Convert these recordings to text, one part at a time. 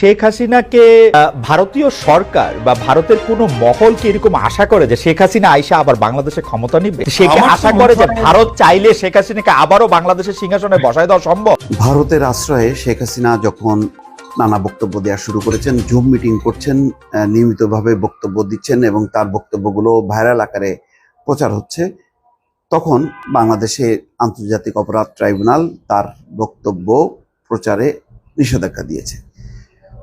শেখ হাসিনাকে আহ, ভারতীয় সরকার বা ভারতের কোন মহল কি এরকম আশা করে যে শেখ হাসিনা আইসা আবার বাংলাদেশে ক্ষমতা নিবে? সে কি আশা করে যে ভারত চাইলে শেখ হাসিনাকে আবারও বাংলাদেশের সিংহাসনে বসায় দেওয়া সম্ভব? ভারতের আশ্রয়ে শেখ হাসিনা যখন নানা বক্তব্য দেওয়া শুরু করেছেন জুম মিটিং করছেন আহ, নিয়মিতভাবে বক্তব্য দিচ্ছেন এবং তার বক্তব্যগুলো ভাইরাল আকারে প্রচার হচ্ছে তখন বাংলাদেশে আন্তর্জাতিক অপরাধ ট্রাইব্যুনাল তার বক্তব্য প্রচারে নিষেধাজ্ঞা দিয়েছে।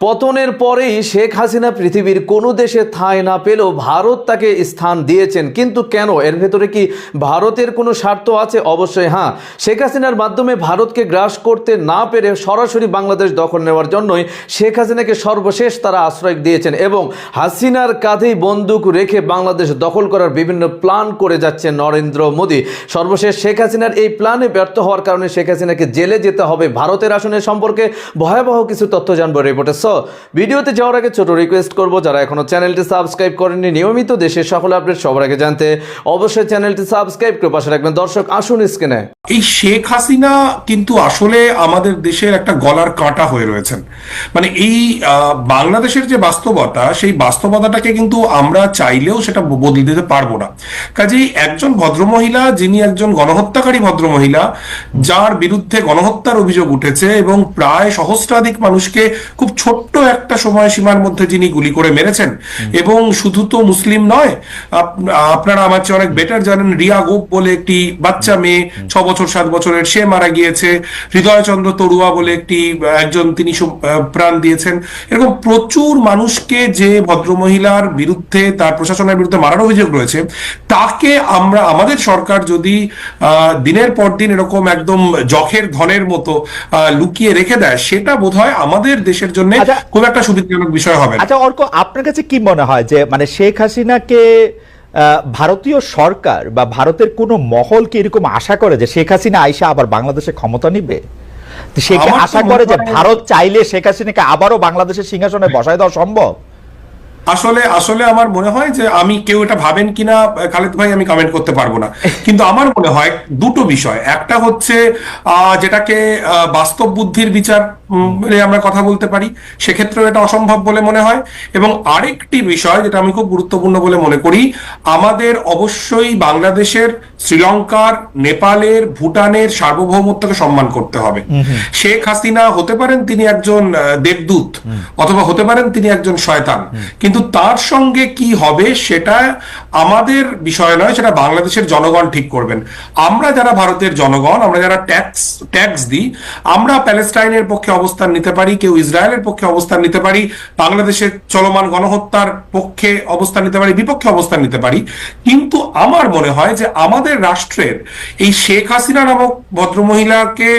পতনের পরেই শেখ হাসিনা পৃথিবীর কোনো দেশে ঠাঁই না পেলেও ভারত তাকে স্থান দিয়েছেন। কিন্তু কেন? এর ভেতরে কি ভারতের কোনো স্বার্থ আছে? অবশ্যই হ্যাঁ। শেখ হাসিনার মাধ্যমে ভারতকে গ্রাস করতে না পেরে সরাসরি বাংলাদেশ দখল নেওয়ার জন্যই শেখ হাসিনাকে সর্বশেষ তারা আশ্রয় দিয়েছেন এবং হাসিনার কাঁধেই বন্দুক রেখে বাংলাদেশ দখল করার বিভিন্ন প্ল্যান করে যাচ্ছে নরেন্দ্র মোদী। সর্বশেষ শেখ হাসিনার এই প্ল্যানে ব্যর্থ হওয়ার কারণে শেখ হাসিনাকে জেলে যেতে হবে। ভারতের আসনের সম্পর্কে ভয়াবহ কিছু তথ্য জানব রিপোর্টে। সো, ভিডিওতে যাওয়ার আগে ছোট রিকোয়েস্ট করব, যারা এখনও চ্যানেলটি সাবস্ক্রাইব করেননি, নিয়মিত দেশের সকল আপডেট সবার আগে জানতে অবশ্যই চ্যানেলটি সাবস্ক্রাইব করে পাশে রাখবেন। দর্শক, আসুন স্ক্রিনে এই শেখ হাসিনা কিন্তু আসলে আমাদের দেশের একটা গলার কাঁটা হয়ে রয়েছেন। মানে এই বাংলাদেশের যে বাস্তবতা, সেই বাস্তবতাটাকে কিন্তু আমরা চাইলেও সেটা বদলে দিতে পারব না। কাজেই একজন ভদ্রমহিলা, যিনি একজন গণহত্যাকারী ভদ্রমহিলা, যার বিরুদ্ধে গণহত্যার অভিযোগ উঠেছে এবং প্রায় সহস্রাধিক মানুষকে খুব ছোট্ট একটা সময়সীমার মধ্যে যিনি গুলি করে মেরেছেন, এবং শুধু তো মুসলিম নয় আপনারা আমার চেয়ে অনেক বেটার জানেন, রিয়া গোপ বলে একটি বাচ্চা মেয়ে, ছ বছর, সাত বছরের, সে মারা গিয়েছে হৃদয়চন্দ্র তরুয়া বলে একটি, একজন তিনি প্রাণ দিয়েছেন এরকম প্রচুর মানুষকে যে ভদ্রমহিলার বিরুদ্ধে, তার প্রশাসনের বিরুদ্ধে মারার অভিযোগ রয়েছে, তাকে আমরা, আমাদের সরকার যদি দিনের পর দিন এরকম একদম জখের ধনের মতো লুকিয়ে রেখে দেয়, সেটা বোধহয় আমাদের দেশের জন্য। খুব একটা সুবিধাজনক বিষয় হবে আচ্ছা অর্ক আপনার কাছে কি মনে হয় যে মানে শেখ হাসিনাকে ভারতীয় সরকার বা ভারতের কোন মহল কি এরকম আশা করে যে শেখ হাসিনা আইসা আবার বাংলাদেশে ক্ষমতা নিবে? সে কি আশা করে যে ভারত চাইলে শেখ হাসিনাকে আবারও বাংলাদেশের সিংহাসনে বসায় দেওয়া সম্ভব? আসলে আসলে আমার মনে হয় যে আমি কেউ এটা ভাবেন কিনা খালেদ ভাই আমি কমেন্ট করতে পারব না। কিন্তু আমার মনে হয় দুটো বিষয়। একটা হচ্ছে যেটাকে বাস্তব বুদ্ধির বিচার আমরা কথা বলতে পারি। সেক্ষেত্রেও এটা অসম্ভব বলে মনে হয়। এবং আরেকটি বিষয় যেটা আমি খুব গুরুত্বপূর্ণ বলে মনে করি আমাদের অবশ্যই বাংলাদেশের শ্রীলঙ্কার নেপালের ভুটানের সার্বভৌমত্বকে সম্মান করতে হবে। শেখ হাসিনা হতে পারেন তিনি একজন দেবদূত অথবা হতে পারেন তিনি একজন শয়তান। কিন্তু তার সঙ্গে কি হবে সেটা আমাদের বিষয় নয় সেটা বাংলাদেশের জনগণ ঠিক করবেন। আমরা যারা ভারতের জনগণ আমরা যারা ট্যাক্স ট্যাক্স দিই আমরা প্যালেস্টাইনের পক্ষে অবস্থান নিতে পারি, কেউ ইসরায়েলের পক্ষে অবস্থান নিতে পারি, বাংলাদেশের চলমান গণহত্যার পক্ষে অবস্থান নিতে পারি, বিপক্ষে অবস্থান নিতে পারি। কিন্তু আমার মনে হয় যে আমাদের রাষ্ট্রের এই শেখ হাসিনা নামক ভদ্রমহিলাকে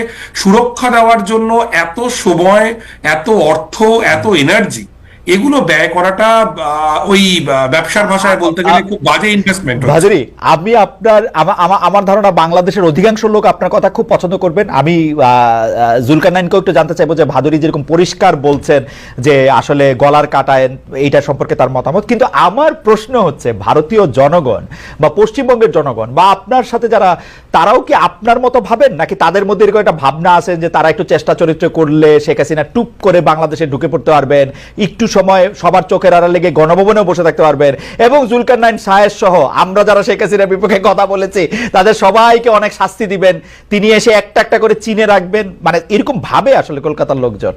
সুরক্ষা দেওয়ার জন্য এত সময়, এত অর্থ, এত এনার্জি এগুলো ব্যয় করাটা ওই ব্যবসার ভাষায় বলতে গেলে খুব বাজে ইনভেস্টমেন্ট ভাজরি আমি আপনার, আমা- আমা- আমার ধারণা বাংলাদেশের অধিকাংশ লোক আপনার কথা খুব পছন্দ করবেন। আমি জুলকানাইনকেও একটু জানতে চাইব যে ভাদুরী যেরকম পরিষ্কার বলছেন যে আসলে গলার কাটায় এইটা সম্পর্কে তার মতামত। কিন্তু আমার প্রশ্ন হচ্ছে, ভারতীয় জনগণ বা পশ্চিমবঙ্গের জনগণ বা আপনার সাথে যারা, তারাও কি আপনার মতো ভাবেন? নাকি তাদের মধ্যে এরকম একটা ভাবনা আছে যে তারা একটু চেষ্টা চরিত্র করলে শেখ হাসিনা টুপ করে বাংলাদেশে ঢুকে পড়তে পারবেন, একটু সময় সবার চোখের আড়া লেগে গণভবনেও বসে থাকতে পারবেন। এবং জুলকার নাইন সাহেব সহ, আমরা যারা শেখ হাসিনার বিপক্ষে কথা বলেছি, তাদের সবাইকে অনেক শাস্তি দিবেন। তিনি এসে একটা একটা করে চিনে রাখবেন। মানে এরকম ভাবে আসলে কলকাতার লোকজন।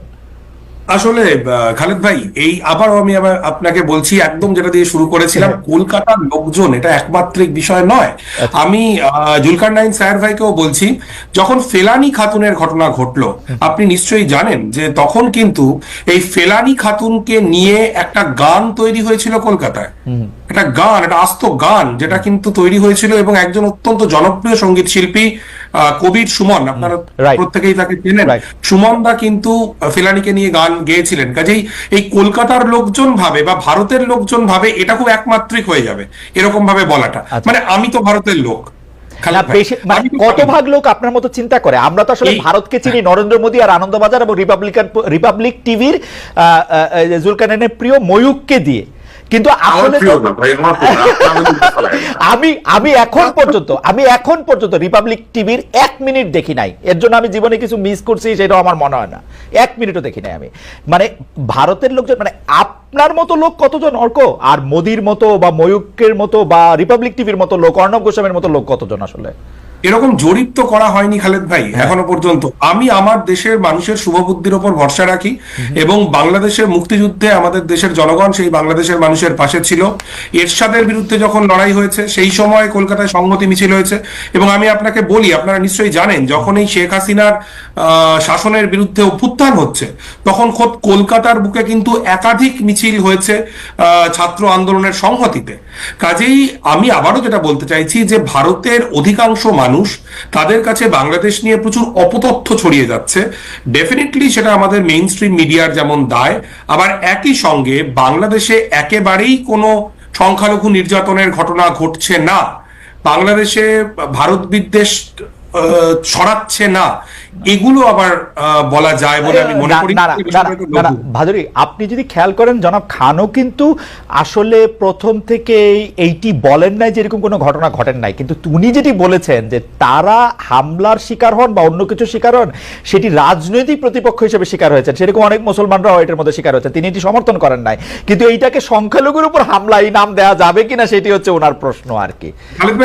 আসলে খালেদ ভাই এই আবারও আমি আবার আপনাকে বলছি একদম যেটা দিয়ে শুরু করেছিলাম কলকাতার লোকজন এটা একমাত্রিক বিষয় নয়। আমি জুলকার নাইন স্যার ভাইকেও বলছি যখন ফেলানি খাতুনের ঘটনা ঘটলো আপনি নিশ্চয়ই জানেন যে তখন কিন্তু এই ফেলানি খাতুনকে নিয়ে একটা গান তৈরি হয়েছিল কলকাতায়। একটা গান একটা আস্ত গান যেটা কিন্তু তৈরি হয়েছিল এবং একজন অত্যন্ত জনপ্রিয় সংগীত শিল্পী আহ, কবির সুমন আপনারা. প্রত্যেকেই তাকে চেনেন। Right. সুমনদা কিন্তু ফেলানিকে নিয়ে গান গেয়েছিলেন। কাজেই এই কলকাতার লোকজন ভাবে বা ভারতের লোকজন ভাবে এটা খুব একমাত্রিক হয়ে যাবে এরকম ভাবে বলাটা। আচ্ছা। মানে আমি তো ভারতের লোক মানে কত ভাগ লোক আপনার মতো চিন্তা করে? আমরা তো আসলে ভারতকে চিনি নরেন্দ্র মোদী আর আনন্দবাজার এবং রিপাবলিকান রিপাবলিক টিভির জুলকানের প্রিয় ময়ূককে দিয়ে। কিন্তু। আমি আমি এখন পর্যন্ত আমি এখন পর্যন্ত রিপাবলিক টিভির এক মিনিট দেখি নাই। এর জন্য আমি জীবনে কিছু মিস করছি সেটাও আমার মনে হয় না। এক মিনিটও দেখি নাই আমি। মানে ভারতের লোকজন মানে আপনার মতো লোক কতজন অর্ক? আর মোদির মতো বা ময়ূকের মতো বা রিপাবলিক টিভির মতো লোক অর্ণব গোস্বামীর মতো লোক কতজন আসলে? এরকম জরিপ তো করা হয়নি খালেদ ভাই এখনও পর্যন্ত। আমি আমার দেশের মানুষের শুভবুদ্ধির ওপর ভরসা রাখি এবং বাংলাদেশের মুক্তিযুদ্ধে আমাদের দেশের জনগণ সেই বাংলাদেশের মানুষের পাশে ছিল। এরশাদের বিরুদ্ধে যখন লড়াই হয়েছে সেই সময় কলকাতায় সংহতি মিছিল হয়েছে এবং আমি আপনাকে বলি আপনারা নিশ্চয়ই জানেন যখন এই শেখ হাসিনার আহ, শাসনের বিরুদ্ধে অভ্যুত্থান হচ্ছে তখন খোদ কলকাতার বুকে কিন্তু একাধিক মিছিল হয়েছে আহ, ছাত্র আন্দোলনের সংহতিতে। কাজেই আমি আবারও যেটা বলতে চাইছি যে ভারতের অধিকাংশ মানুষ তাদের কাছে বাংলাদেশ নিয়ে প্রচুর অপতথ্য ছড়িয়ে যাচ্ছে। ডেফিনেটলি সেটা আমাদের মেইন স্ট্রিম মিডিয়ার যেমন দায়, আবার একই সঙ্গে বাংলাদেশে একেবারেই কোনো সংখ্যালঘু নির্যাতনের ঘটনা ঘটছে না। বাংলাদেশে ভারত বিদ্বেষ ছড়াচ্ছে না। এগুলো আবার বলা যায় বলে আমি মনে করি। ভাদুরী আপনি যদি খেয়াল করেন জনাব খানও কিন্তু আসলে প্রথম থেকে এইটি বলেন নাই যে এরকম কোনো ঘটনা ঘটেন নাই। কিন্তু উনি যেটি বলেছেন যে তারা হামলার শিকার হন বা অন্য কিছু শিকার হন সেটি রাজনৈতিক প্রতিপক্ষ হিসেবে শিকার হয়েছেন। সেরকম অনেক মুসলমানরাও এটার মধ্যে শিকার হয়েছে তিনি এটি সমর্থন করেন নাই। কিন্তু এইটাকে সংখ্যালঘুর উপর হামলা এই নাম দেওয়া যাবে কিনা সেটি হচ্ছে ওনার প্রশ্ন আর কি।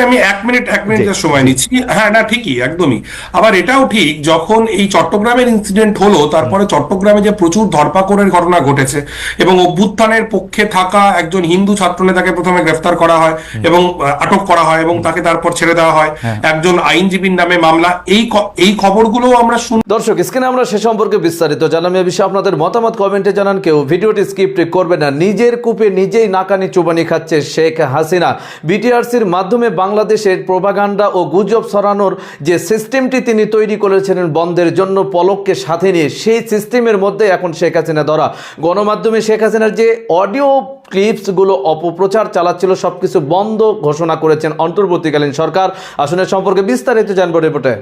আমি এক মিনিট এক মিনিট সময় নিচ্ছি। হ্যাঁ না ঠিকই। একদমই। আবার এটাও ঠিক যখন এই চট্টগ্রামের ইনসিডেন্ট হলো তারপরে চট্টগ্রামে যে প্রচুর ধরপাকড়ের ঘটনা ঘটেছে এবং অভ্যুত্থানের পক্ষে থাকা একজন হিন্দু ছাত্র নেতাকে প্রথমে গ্রেফতার করা হয় এবং আটক করা হয় এবং তাকে তারপর ছেড়ে দেওয়া হয়। একজন আইনজীবীর নামে মামলা। এই এই খবরগুলো আমরা শুন দর্শক স্ক্রিনে আমরা সে সম্পর্কে বিস্তারিত জানাম এ বিষয়ে আপনাদের মতামত কমেন্টে জানান কেউ। ভিডিওটি স্কিপ্ট করবে না। নিজের কূপে নিজেই নাকানি চুবানি খাচ্ছে শেখ হাসিনা। বিটিআরসির মাধ্যমে বাংলাদেশের প্রোপাগান্ডা ও গুজব ছড়ানোর যে সিস্টেমটি তিনি তৈরি করেছিলেন বন্ধের জন্য পলককে সাথে নিয়ে, সেই সিস্টেমের মধ্যে এখন শেখ হাসিনা ধরা। গণমাধ্যমে শেখ হাসিনার যে অডিও ক্লিপসগুলো অপপ্রচার চালাচ্ছিল সব কিছু বন্ধ ঘোষণা করেছেন অন্তর্বর্তীকালীন সরকার। আসনের সম্পর্কে বিস্তারিত জানব রিপোর্টে।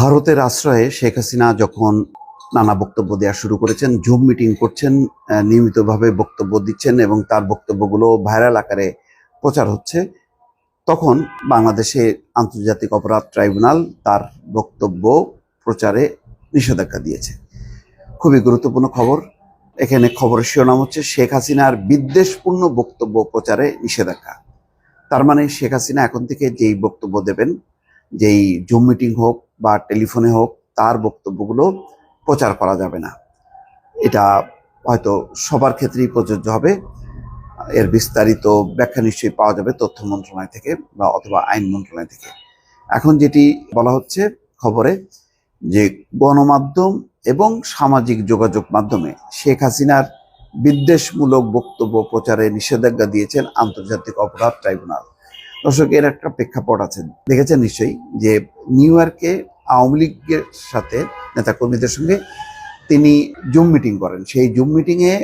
ভারতের আশ্রয়ে শেখ হাসিনা যখন নানা বক্তব্য দেওয়া শুরু করেছেন, জুম মিটিং করছেন নিয়মিতভাবে বক্তব্য দিচ্ছেন এবং তার বক্তব্যগুলো ভাইরাল আকারে প্রচার হচ্ছে তখন বাংলাদেশে আন্তর্জাতিক অপরাধ ট্রাইব্যুনাল তার বক্তব্য, প্রচারে নিষেধাজ্ঞা দিয়েছে। খুবই গুরুত্বপূর্ণ খবর। এখানে খবরের শিরোনাম হচ্ছে শেখ হাসিনার বিদ্বেষপূর্ণ বক্তব্য প্রচারে নিষেধাজ্ঞা। তার মানে শেখ হাসিনা এখন থেকে যেই বক্তব্য দেবেন, যেই জুম মিটিং হোক বা টেলিফোনে হোক, তার বক্তব্যগুলো প্রচার করা যাবে না। এটা হয়তো সবার ক্ষেত্রেই প্রযোজ্য হবে। এর বিস্তারিত ব্যাখ্যা নিশ্চয়ই পাওয়া যাবে তথ্য মন্ত্রণালয় থেকে বা অথবা আইন মন্ত্রণালয় থেকে। এখন যেটি বলা হচ্ছে খবরে যে গণমাধ্যম এবং সামাজিক যোগাযোগ মাধ্যমে শেখ হাসিনার বিদ্বেষমূলক বক্তব্য প্রচারে নিষেধাজ্ঞা দিয়েছেন আন্তর্জাতিক অপরাধ ট্রাইব্যুনাল। দর্শক, এর একটা প্রেক্ষাপট আছে। দেখেছেন নিশ্চয়ই যে নিউ ইয়র্কে আওয়ামী লীগের সাথে নেতাকর্মীদের সঙ্গে তিনি জুম মিটিং করেন। সেই জুম মিটিংয়ে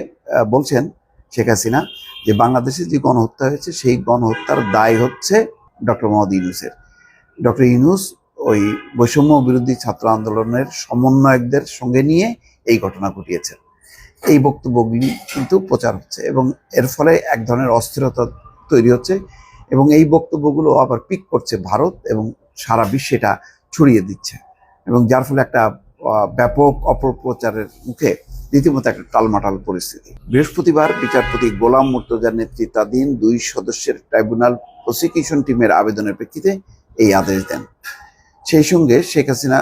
বলছেন শেখ হাসিনা, যে বাংলাদেশে যে গণহত্যা হয়েছে, সেই গণহত্যার দায় হচ্ছে ডক্টর মোহাম্মদ ইউনুসের। ডক্টর ইউনুস ওই বৈষম্য বিরোধী ছাত্র আন্দোলনের সমন্বয়কদের সঙ্গে নিয়ে এই ঘটনা ঘটিয়েছেন। এই বক্তব্যগুলি কিন্তু প্রচার হচ্ছে এবং এর ফলে এক ধরনের অস্থিরতা তৈরি হচ্ছে এবং এই বক্তব্যগুলো আবার পিক করছে ভারত এবং সারা বিশ্বে এটা ছড়িয়ে দিচ্ছে এবং যার ফলে একটা ব্যাপক অপপ্রচারের মুখে রীতিমতো একটা টালমাটাল পরিস্থিতি। বৃহস্পতিবার বিচারপতি গোলাম মুর্তজার নেতৃত্বাধীন দুই সদস্যের ট্রাইব্যুনাল প্রসিকিউশন টিমের আবেদনের প্রেক্ষিতে এই আদেশ দেন। সেই সঙ্গে শেখ হাসিনা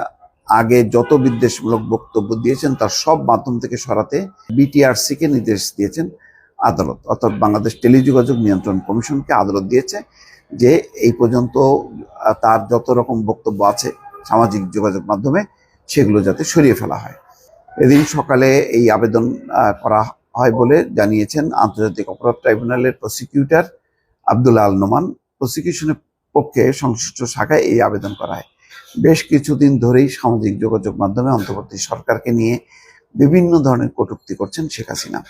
আগে যত বিদ্বেষমূলক বক্তব্য দিয়েছেন, তার সব মাধ্যম থেকে সরাতে বিটিআরসি কে নির্দেশ দিয়েছেন আদালত। অর্থাৎ বাংলাদেশ টেলিযোগাযোগ নিয়ন্ত্রণ কমিশনকে আদালত দিয়েছে যে এই পর্যন্ত তার যত রকম বক্তব্য আছে সামাজিক যোগাযোগ মাধ্যমে, সেগুলো যাতে সরিয়ে ফেলা হয়। এদিন সকালে এই আবেদন করা হয় বলে জানিয়েছেন আন্তর্জাতিক অপরাধ ট্রাইব্যুনালের প্রসিকিউটর আব্দুল আল নোমান। প্রসিকিউশনের পক্ষে সংশ্লিষ্ট শাখায় এই আবেদন করা হয়। বেশ কিছুদিন ধরেই সামাজিক যোগাযোগ মাধ্যমে অন্তর্বর্তী সরকারকে নিয়ে বিভিন্ন ধরনের কটুক্তি করছেন শেখ হাসিনা,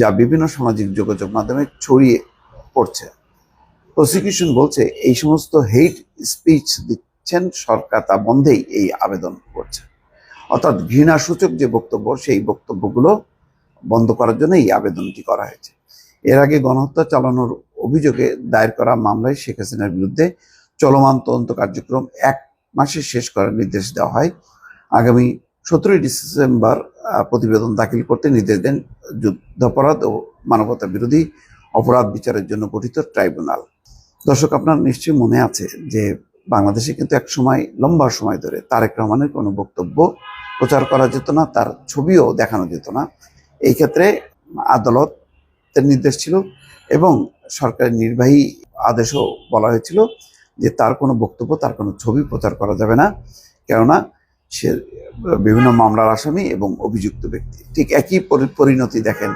যা বিভিন্ন সামাজিক যোগাযোগ মাধ্যমে ছড়িয়ে পড়ছে। প্রসিকিউশন বলছে, এই সমস্ত হেট স্পিচ দিচ্ছেন সরকার, তা বন্ধেই এই আবেদন করছে। অর্থাৎ ঘৃণাসূচক যে বক্তব্য, সেই বক্তব্যগুলো বন্ধ করার জন্য এই আবেদনটি করা হয়েছে। এর আগে গণহত্যা চালানোর অভিযোগে দায়ের করা মামলায় শেখ হাসিনার বিরুদ্ধে চলমান তদন্ত কার্যক্রম এক মাসে শেষ করার নির্দেশ দেওয়া হয়। আগামী সতেরোই ডিসেম্বর প্রতিবেদন দাখিল করতে নির্দেশ দেন যুদ্ধাপরাধ ও মানবতা বিরোধী অপরাধ বিচারের জন্য গঠিত ট্রাইব্যুনাল। দর্শক, আপনার নিশ্চয়ই মনে আছে যে বাংলাদেশে কিন্তু এক সময়, লম্বা সময় ধরে তারেক রহমানের কোনো বক্তব্য প্রচার করা যেত না, তার ছবিও দেখানো যেত না। এই ক্ষেত্রে আদালতের নির্দেশ ছিল এবং সরকারের নির্বাহী আদেশও বলা হয়েছিল যে তার কোনো বক্তব্য, তার কোনো ছবি প্রচার করা যাবে না, কেননা সে বিভিন্ন মামলার আসামি এবং অভিযুক্ত ব্যক্তি। ঠিক একই পরিণতি দেখেন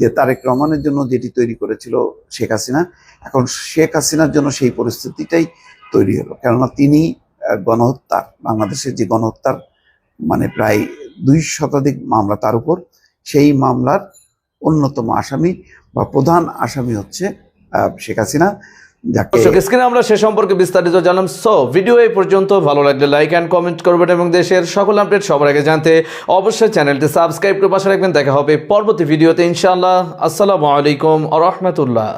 যে তারেক রহমানের জন্য যেটি তৈরি করেছিল শেখ হাসিনা। এখন শেখ হাসিনার জন্য সেই পরিস্থিতিটাই তৈরি হলো। কেননা তিনি আহ, গণহত্যার বাংলাদেশের যে গণহত্যার মানে প্রায় দুই শতাধিক মামলা তার উপর সেই মামলার অন্যতম আসামি বা প্রধান আসামি হচ্ছে শেখ হাসিনা স্ক্রিনে আমরা সে সম্পর্কে বিস্তারিত জানলাম। সো ভিডিও এই পর্যন্ত ভালো লাগলে লাইক অ্যান্ড কমেন্ট করবেন এবং দেশের সকল আপডেট সবার আগে জানতে অবশ্যই চ্যানেলটি সাবস্ক্রাইব করে পাশে রাখবেন। দেখা হবে পরবর্তী ভিডিওতে ইনশাআল্লাহ। আসসালামু আলাইকুম আ রহমতুল্লাহ।